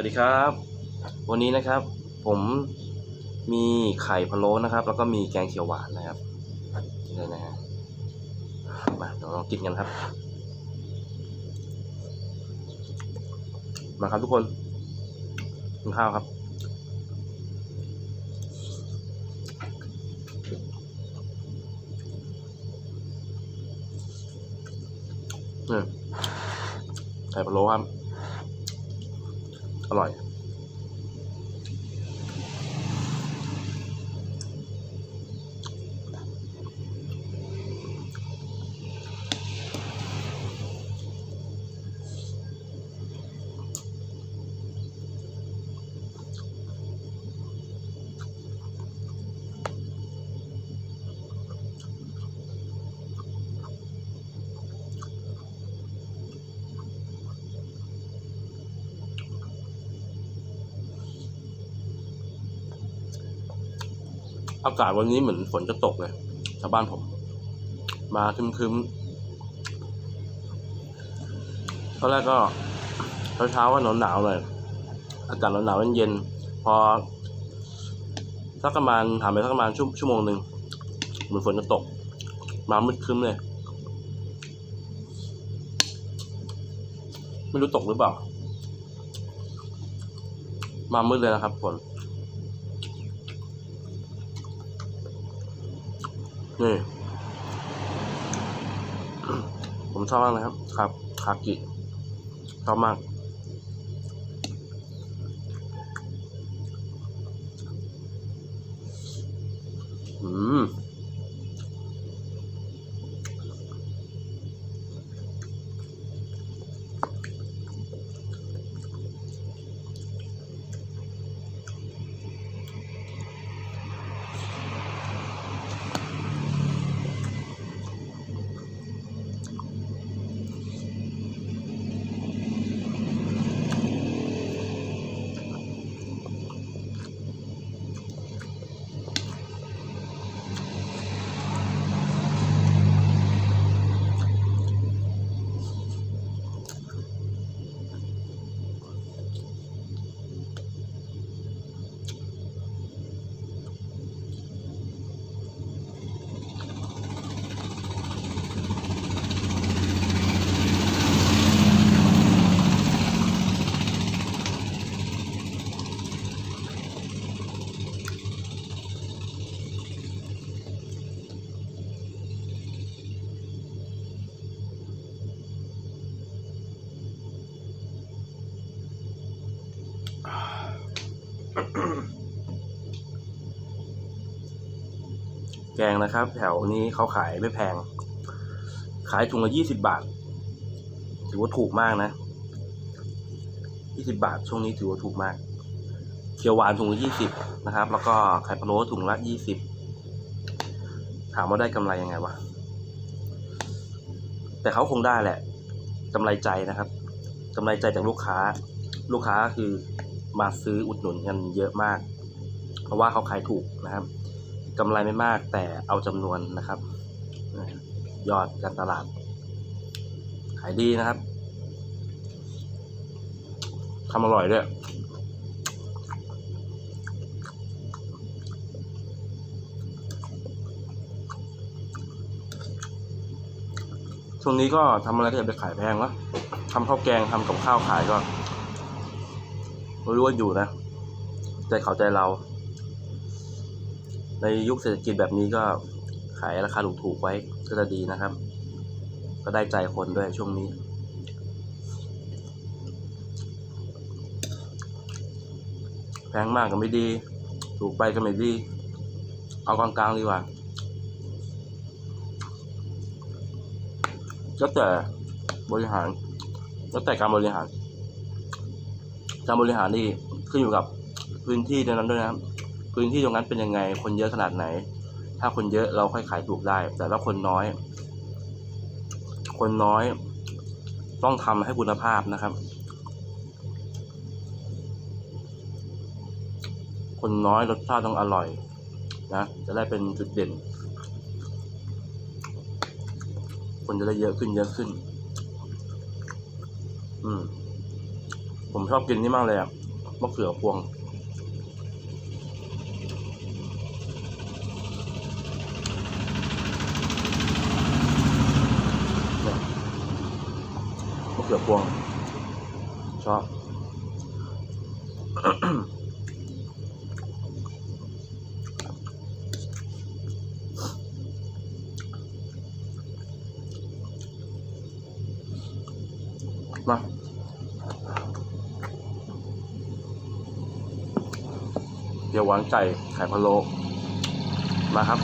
วัสดีครับ วันนี้นะครับ ผมมีไข่พะโล้นะครับ แล้วก็มีแกงเขียวหวานนะครับนี่เลยนะฮะมาเดี๋ยวลองกินกันครับ มาครับทุกคนกินข้าวครับนี่ไข่พะโล้ครับ อร่อย อากาศวันนี้เหมือนฝนจะตกเลยชาวบ้านผม มาครึมๆตอนแรกก็เช้าๆก็หนาวๆเลยอากาศหนาวๆเย็นๆพอสักประมาณผ่านไปสักประมาณชั่วชั่วโมงหนึ่งเหมือนฝนจะตก มามืดคึมเลย ไม่รู้ตกหรือเปล่า มามืดเลยนะครับฝน นี่ ผมชอบมากนะครับครับคากิชอบมากอืม แกงนะครับ แถวนี้เขาขายไม่แพง ขายถุงละยี่สิบบาท ถือว่าถูกมากนะยี่สิบาท ช่วงนี้ถือว่าถูกมาก เขียวหวานถุงละยี่สิบนะครับ แล้วก็ไข่พะโล้ถุงละยี่สิบถามว่าได้กำไรยังไงวะแต่เขาคงได้แหละกำไรใจนะครับกำไรใจจากลูกค้า ลูกค้าคือ มาซื้ออุดหนุนกันเยอะมาก เพราะว่าเขาขายถูกนะครับกำไรไม่มากแต่เอาจำนวนนะครับ ยอดการตลาด ขายดีนะครับทำอร่อยด้วยช่วงนี้ก็ทำอะไรก็อย่าไปขายแพงวะทำข้าวแกงทำกับข้าวขายก็ รู้ว่าอยู่นะใจเขาใจเรา ในยุคเศรษฐกิจแบบนี้ก็ขายราคาถูกๆไว้ก็จะดีนะครับ ก็ได้ใจคนด้วยช่วงนี้แพงมากก็ไม่ดี ถูกไปก็ไม่ดี เอากลางๆดีกว่าแล้วแต่บริหารแล้วแต่การบริหาร การบริหารนี่ขึ้นอยู่กับพื้นที่ตรงนั้นด้วยนะครับพื้นที่ตรงนั้นเป็นยังไง คนเยอะขนาดไหน ถ้าคนเยอะเราค่อยขายถูกได้ แต่ถ้าคนน้อย คนน้อย ต้องทำให้คุณภาพนะครับ คนน้อยรสชาติต้องอร่อยนะจะได้เป็นจุดเด่น คนจะได้เยอะขึ้นเยอะขึ้น อืม ผมชอบกินนี่มากเลยอะมะเขือพวงเนี่ยมะเขือพวง ชอบ มา เดี๋ยวหวานไก่ไข่พะโล้มาครับ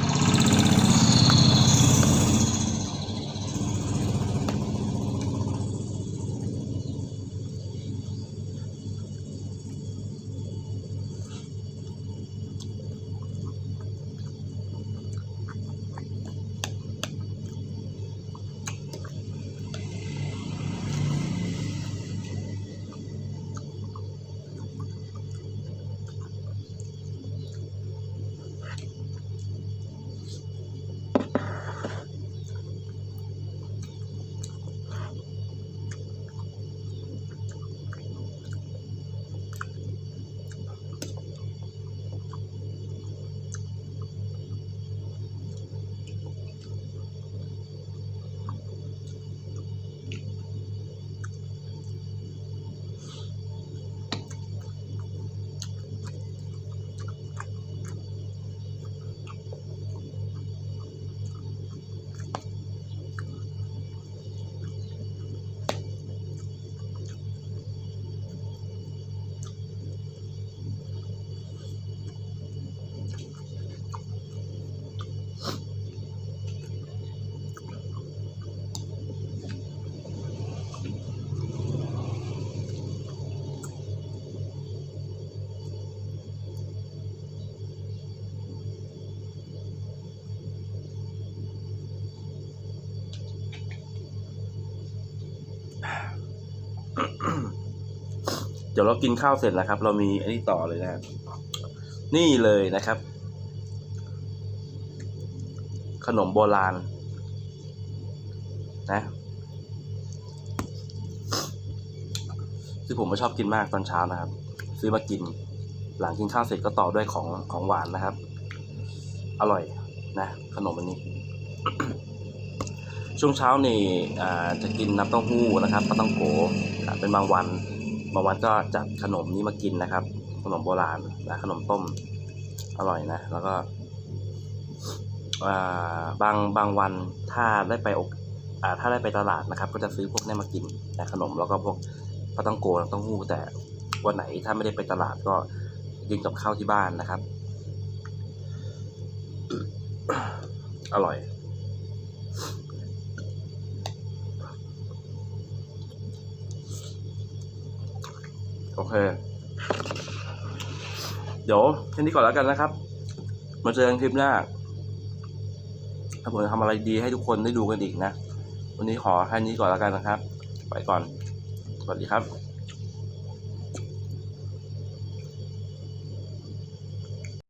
เดี๋ยวเรากินข้าวเสร็จนะครับ เรามีอันนี้ต่อเลยนะครับนี่เลยนะครับ ขนมโบราณ นะที่ผมไม่ชอบกินมากตอนเช้านะครับ ซื้อมากิน หลังกินข้าวเสร็จก็ต่อด้วยของของหวานนะครับ อร่อยนะ ขนมอันนี้ ช่วงเช้านี่จะกินน้ำเต้าหู้นะครับปลาต้องโกเป็นบางวัน บางวันก็จัดขนมนี้มากินนะครับ ขนมโบราณนะขนมต้มอร่อยนะ แล้วก็บางบางวันถ้าได้ไปอกอถ้าได้ไปตลาดนะครับ ก็จะซื้อพวกนี้มากินนะขนมแล้วก็พวกปลาต้องโกน้ำเต้าหู้แต่วันไหนถ้าไม่ได้ไปตลาดก็กินกับข้าวที่บ้านนะครับ อร่อย โอเค เดี๋ยวแค่นี้ก่อนแล้วกันนะครับ มาเจอกันคลิปหน้าถ้าผมจะทำอะไรดีให้ทุกคนได้ดูกันอีกนะ วันนี้ขอแค่นี้ก่อนแล้วกันนะครับ ไปก่อน สวัสดีครับ